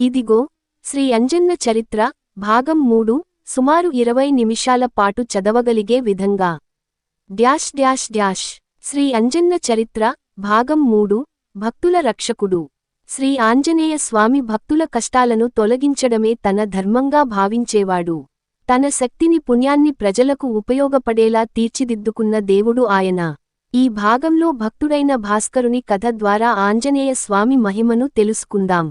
ఇదిగో శ్రీ అంజన్న చరిత్ర భాగం మూడు సుమారు ఇరవై నిమిషాల పాటు చదవగలిగే విధంగా. Dash dash dash. Shri Anjanna చరిత్ర భాగం మూడు భక్తుల రక్షకుడు. శ్రీ ఆంజనేయ స్వామి భక్తుల కష్టాలను తొలగించడమే తన ధర్మంగా భావించేవాడు. తన శక్తిని పుణ్యాన్ని ప్రజలకు ఉపయోగపడేలా తీర్చిదిద్దుకున్న దేవుడు ఆయన. ఈ భాగంలో భక్తుడైన భాస్కరుని కథ ద్వారా ఆంజనేయ స్వామి మహిమను తెలుసుకుందాం.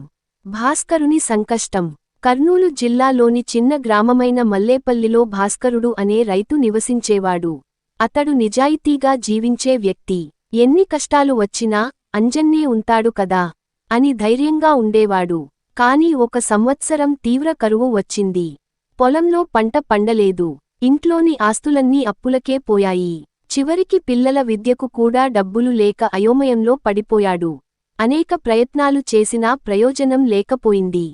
భాస్కరుని సంకష్టం. కర్నూలు జిల్లాలోని చిన్న గ్రామమైన మల్లేపల్లిలో భాస్కరుడు అనే రైతు నివసించేవాడు. అతడు నిజాయితీగా జీవించే వ్యక్తి. ఎన్ని కష్టాలు వచ్చినా అంజన్నే ఉంటాడు కదా అని ధైర్యంగా ఉండేవాడు. కాని ఒక సంవత్సరం తీవ్ర కరువు వచ్చింది. పొలంలో పంట పండలేదు. ఇంట్లోని ఆస్తులన్నీ అప్పులకే పోయాయి. చివరికి పిల్లల విద్యకు కూడా డబ్బులు లేక అయోమయంలో పడిపోయాడు. అనేక ప్రయత్నాలు చేసినా ప్రయోజనం లేకపోయింది.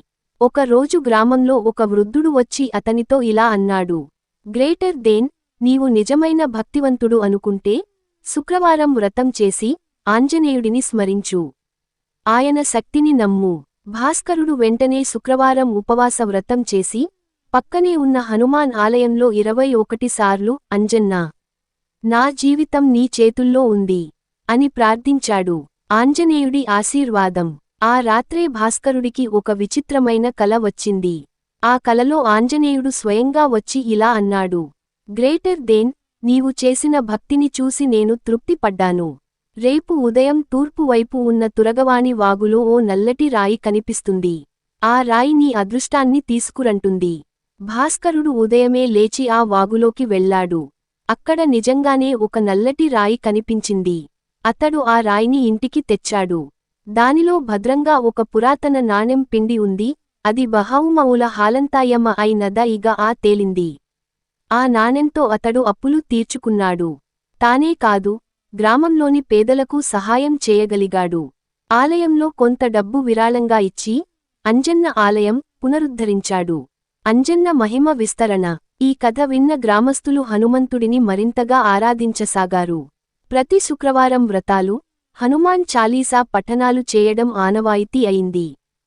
ఒక రోజు గ్రామంలో ఒక వృద్ధుడు వచ్చి అతనితో ఇలా అన్నాడు. గ్రేటర్ దేన్ నీవు నిజమైన భక్తివంతుడు అనుకుంటే శుక్రవారం వ్రతం చేసి ఆంజనేయుడిని స్మరించు. ఆయన శక్తిని నమ్ము. భాస్కరుడు వెంటనే శుక్రవారం ఉపవాస వ్రతం చేసి పక్కనే ఉన్న హనుమాన్ ఆలయంలో ఇరవై ఒకటి సార్లు అంజన్నా నా జీవితం నీ చేతుల్లో ఉంది అని ప్రార్థించాడు. ఆంజనేయుడి ఆశీర్వాదం. ఆ రాత్రే భాస్కరుడికి ఒక విచిత్రమైన కల వచ్చింది. ఆ కలలో ఆంజనేయుడు స్వయంగా వచ్చి ఇలా అన్నాడు. గ్రేటర్ దేన్ నీవు చేసిన భక్తిని చూసి నేను తృప్తిపడ్డాను. రేపు ఉదయం తూర్పు వైపు ఉన్న తురగవాణి వాగులో ఓ నల్లటి రాయి కనిపిస్తుంది. ఆ రాయి నీ అదృష్టాన్ని తీసుకురంటుంది. భాస్కరుడు ఉదయమే లేచి ఆ వాగులోకి వెళ్ళాడు అక్కడ నిజంగానే ఒక నల్లటి రాయి కనిపించింది. అతడు ఆ రాయిని ఇంటికి తెచ్చాడు. దానిలో భద్రంగా ఒక పురాతన నాణెం పిండి ఉంది అది బహావుమౌల హాలంతాయమ్మ అయినద ఇగ ఆ తేలింది. ఆ నాణెంతో అతడు అప్పులు తీర్చుకున్నాడు. తానే కాదు గ్రామంలోని పేదలకు సహాయం చేయగలిగాడు. ఆలయంలో కొంత డబ్బు విరాళంగా ఇచ్చి అంజన్న ఆలయం పునరుద్ధరించాడు. అంజన్న మహిమ విస్తరణ ఈ కథ విన్న గ్రామస్థులు హనుమంతుడిని మరింతగా ఆరాధించసాగారు. ప్రతి శుక్రవారం వ్రతాలు హనుమాన్ చాలీసా పఠనాలు చేయడం ఆనవాయితీ అయింది.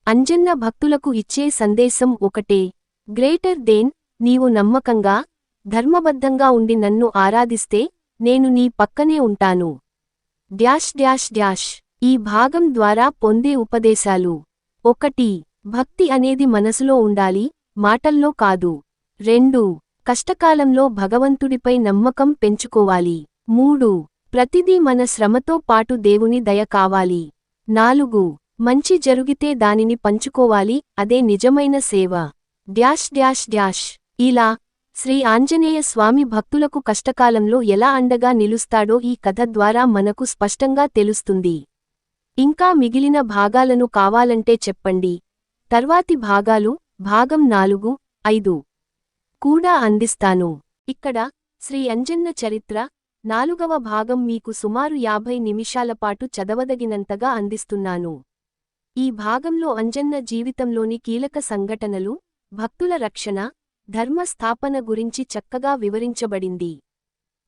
అంజన్న భక్తులకు ఇచ్చే సందేశం ఒకటే గ్రేటర్ దేన్ నీవు నమ్మకంగా ధర్మబద్ధంగా ఉండి నన్ను ఆరాధిస్తే నేను నీ పక్కనే ఉంటాను. డ్యాష్ డ్యాష్ డ్యాష్ ఈ భాగం ద్వారా పొందే ఉపదేశాలు. ఒకటి భక్తి అనేది మనసులో ఉండాలి మాటల్లో కాదు. రెండు కష్టకాలంలో భగవంతుడిపై నమ్మకం పెంచుకోవాలి. మూడు ప్రతిదీ మన శ్రమతో పాటు దేవుని దయ కావాలి. నాలుగు మంచి జరుగితే దానిని పంచుకోవాలి అదే నిజమైన సేవ. Dash dash dash. ఇలా శ్రీ ఆంజనేయ స్వామి భక్తులకు కష్టకాలంలో ఎలా అండగా నిలుస్తాడో ఈ కథ ద్వారా మనకు స్పష్టంగా తెలుస్తుంది. ఇంకా మిగిలిన భాగాలను కావాలంటే చెప్పండి. తర్వాతి భాగాలు భాగం నాలుగు ఐదు. కూడా అందిస్తాను. ఇక్కడ శ్రీ అంజన్న చరిత్ర నాలుగవ భాగం మీకు సుమారు యాభై నిమిషాల పాటు చదవదగినంతగా అందిస్తున్నాను. ఈ భాగంలో అంజన్న జీవితంలోని కీలక సంఘటనలు భక్తుల రక్షణ ధర్మ స్థాపన గురించి చక్కగా వివరించబడింది.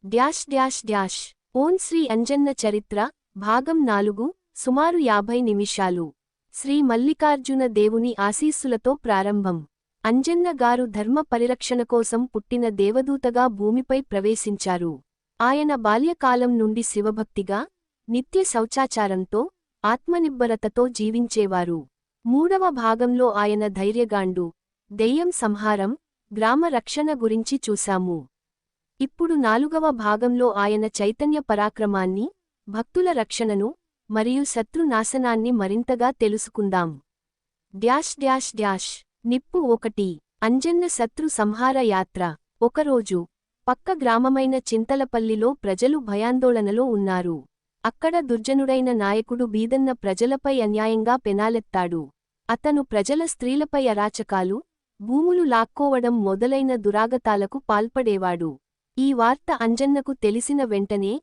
Dash dash dash. Own Shri Anjanna చరిత్ర భాగం నాలుగు సుమారు యాభై నిమిషాలు. శ్రీ మల్లికార్జున దేవుని ఆశీస్సులతో ప్రారంభం. అంజన్న గారు ధర్మ పరిరక్షణ కోసం పుట్టిన దేవదూతగా భూమిపై ప్రవేశించారు. ఆయన బాల్యకాలం నుండి శివభక్తిగా నిత్య శౌచాచారంతో ఆత్మనిబ్బరతతో జీవించేవారు. మూడవ భాగంలో ఆయన ధైర్యగాండు దెయ్యం సంహారం గ్రామ రక్షణ గురించి చూశాము. ఇప్పుడు నాలుగవ భాగంలో ఆయన చైతన్య పరాక్రమాన్ని భక్తుల రక్షణను మరియు శత్రునాశనాన్ని మరింతగా తెలుసుకుందాం. డ్యాష్ డ్యాష్ డ్యాష్ నిప్పు ఒకటి అంజన్న శత్రు సంహార యాత్ర ఒకరోజు పక్క గ్రామమైన చింతలపల్లిలో ప్రజలు భయాందోళనలో ఉన్నారు. అక్కడ దుర్జనుడైన నాయకుడు బీదన్న ప్రజలపై అన్యాయంగా పెనాలెత్తాడు. అతను ప్రజల స్త్రీలపై అరాచకాలు భూములు లాక్కోవడం మొదలైన దురాగతాలకు పాల్పడేవాడు. ఈ వార్త అంజన్నకు తెలిసిన వెంటనే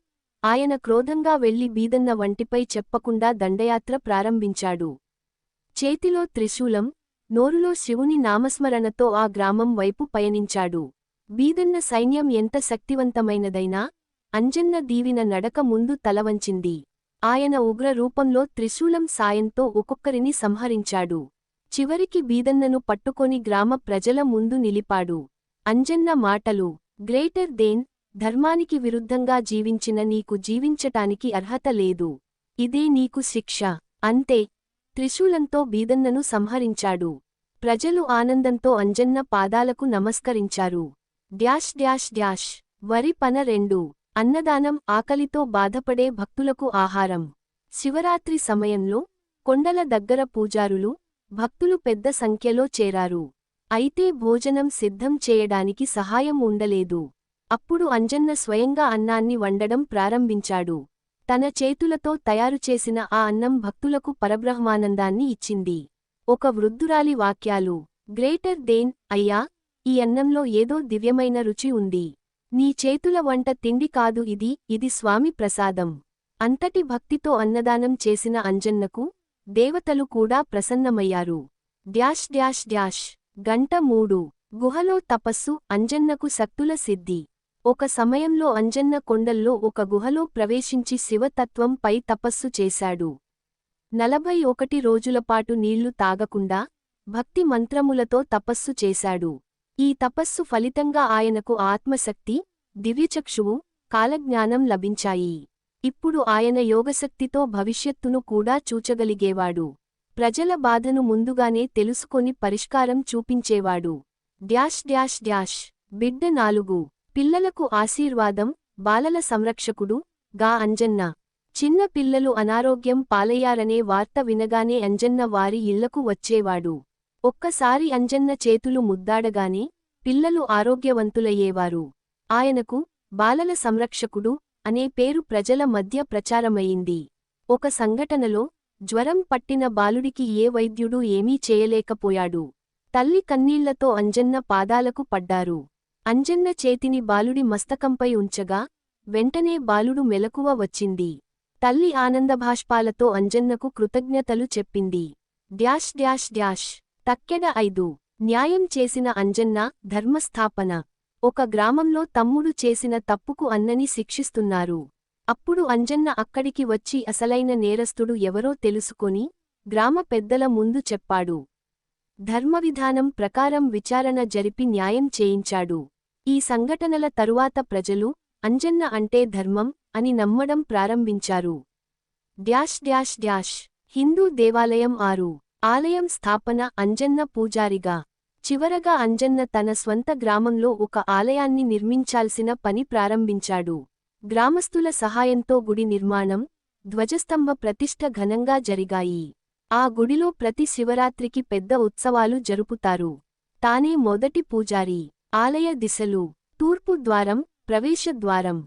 ఆయన క్రోధంగా వెళ్ళి బీదన్న వంటిపై చెప్పకుండా దండయాత్ర ప్రారంభించాడు. చేతిలో త్రిశూలం నోరులో శివుని నామస్మరణతో ఆ గ్రామం వైపు పయనించాడు. బీదన్న సైన్యం ఎంత శక్తివంతమైనదైనా అంజన్న దీవిన నడక ముందు తలవంచింది. ఆయన ఉగ్ర రూపంలో త్రిశూలం సాయంతో ఒక్కొక్కరిని సంహరించాడు. చివరికి బీదన్నను పట్టుకొని గ్రామ ప్రజల ముందు నిలిపాడు. అంజన్న మాటలు గ్రేటర్ దేన్ ధర్మానికి విరుద్ధంగా జీవించిన నీకు జీవించటానికి అర్హత లేదు. ఇదే నీకు శిక్ష. అంతే. త్రిశూలంతో బీదన్నను సంహరించాడు. ప్రజలు ఆనందంతో అంజన్న పాదాలకు నమస్కరించారు. Dash dash dash. వరి పన రెండు. అన్నదానం ఆకలితో బాధపడే భక్తులకు ఆహారం. శివరాత్రి సమయంలో కొండల దగ్గర పూజారులు భక్తులు పెద్ద సంఖ్యలో చేరారు. అయితే భోజనం సిద్ధం చేయడానికి సహాయం ఉండలేదు. అప్పుడు అంజన్న స్వయంగా అన్నాన్ని వండడం ప్రారంభించాడు. తన చేతులతో తయారుచేసిన ఆ అన్నం భక్తులకు పరబ్రహ్మానందాన్ని ఇచ్చింది. ఒక వృద్ధురాలి వాక్యాలు గ్రేటర్ దేన్ అయ్యా ఈ అన్నంలో ఏదో దివ్యమైన రుచి ఉంది. నీ చేతుల వంట తిండి కాదు ఇది ఇది స్వామి ప్రసాదం. అంతటి భక్తితో అన్నదానం చేసిన అంజన్నకు దేవతలు కూడా ప్రసన్నమయ్యారు. Dash dash dash. గంట మూడు. గుహలో తపస్సు అంజన్నకు శక్తుల సిద్ధి. ఒక సమయంలో అంజన్న కొండల్లో ఒక గుహలో ప్రవేశించి శివతత్వంపై తపస్సు చేశాడు. నలభై ఒకటి రోజులపాటు నీళ్ళు తాగకుండా భక్తి మంత్రములతో తపస్సు చేశాడు. ఈ తపస్సు ఫలితంగా ఆయనకు ఆత్మశక్తి దివ్యచక్షువు కాలజ్ఞానం లభించాయి. ఇప్పుడు ఆయన యోగశక్తితో భవిష్యత్తును కూడా చూచగలిగేవాడు. ప్రజల బాధను ముందుగానే తెలుసుకొని పరిష్కారం చూపించేవాడు. Dash dash dash. బిడ్డ నాలుగు. పిల్లలకు ఆశీర్వాదం బాలల సంరక్షకుడు గా అంజన్న. చిన్న పిల్లలు అనారోగ్యం పాలయ్యారనే వార్త వినగానే అంజన్న వారి ఇళ్ళకు వచ్చేవాడు. ఒక్కసారి అంజన్న చేతులు ముద్దాడగానే పిల్లలు ఆరోగ్యవంతులయ్యేవారు. ఆయనకు బాలల సంరక్షకుడు అనే పేరు ప్రజల మధ్య ప్రచారమయింది ఒక సంఘటనలో జ్వరం పట్టిన బాలుడికి ఏ వైద్యుడూ ఏమీ చేయలేకపోయాడు. తల్లి కన్నీళ్ళతో అంజన్న పాదాలకు పడ్డారు. అంజన్న చేతిని బాలుడి మస్తకంపై ఉంచగా వెంటనే బాలుడు మెలకువ వచ్చింది. తల్లి ఆనందభాష్పాలతో అంజన్నకు కృతజ్ఞతలు చెప్పింది. డ్యాష్ డ్యాష్ డ్యాష్ తక్కెడ ఐదు. న్యాయం చేసిన అంజన్న ధర్మస్థాపన. ఒక గ్రామంలో తమ్ముడు చేసిన తప్పుకు అన్నని శిక్షిస్తున్నారు. అప్పుడు అంజన్న అక్కడికి వచ్చి అసలైన నేరస్తుడు ఎవరో తెలుసుకొని గ్రామ పెద్దల ముందు చెప్పాడు. ధర్మవిధానం ప్రకారం విచారణ జరిపి న్యాయం చేయించాడు. ఈ సంఘటనల తరువాత ప్రజలు అంజన్న అంటే ధర్మం అని నమ్మడం ప్రారంభించారు. Dash dash dash. హిందూ దేవాలయం ఆరు. ఆలయం స్థాపన అంజన్న పూజారిగా. చివరగా అంజన్న తన స్వంత గ్రామంలో ఒక ఆలయాన్ని నిర్మించాల్సిన పని ప్రారంభించాడు. గ్రామస్తుల సహాయంతో గుడి నిర్మాణం ధ్వజస్తంభ ప్రతిష్ఠ ఘనంగా జరిగాయి. ఆ గుడిలో ప్రతి శివరాత్రికి పెద్ద ఉత్సవాలు జరుపుతారు. తానే మొదటి పూజారి. ఆలయ దిశలు తూర్పు ద్వారం ప్రవేశద్వారం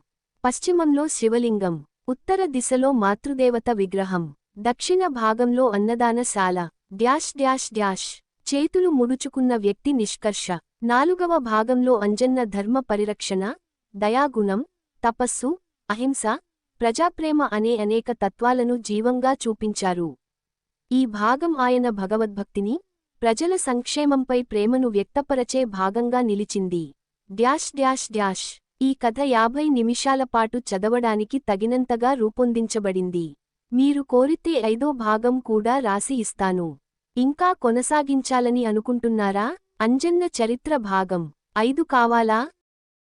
పశ్చిమంలో శివలింగం ఉత్తర దిశలో మాతృదేవత విగ్రహం దక్షిణ భాగంలో అన్నదానశాల డ్యాష్ డ్యాష్ డ్యాష్. చేతులు ముడుచుకున్న వ్యక్తి నిష్కర్ష. నాలుగవ భాగంలో అంజన్న ధర్మ పరిరక్షణ దయాగుణం తపస్సు అహింస ప్రజాప్రేమ అనే అనేక తత్వాలను జీవంగా చూపించారు. ఈ భాగం ఆయన భగవద్భక్తిని ప్రజల సంక్షేమంపై ప్రేమను వ్యక్తపరచే భాగంగా నిలిచింది. Dash dash dash. ఈ కథ యాభై నిమిషాల పాటు చదవడానికి తగినంతగా రూపొందించబడింది. మీరు కోరితే ఐదో భాగం కూడా రాసి ఇస్తాను. ఇంకా కొనసాగించాలని అనుకుంటున్నారా? అంజన్న చరిత్ర భాగం. ఐదు కావాలా?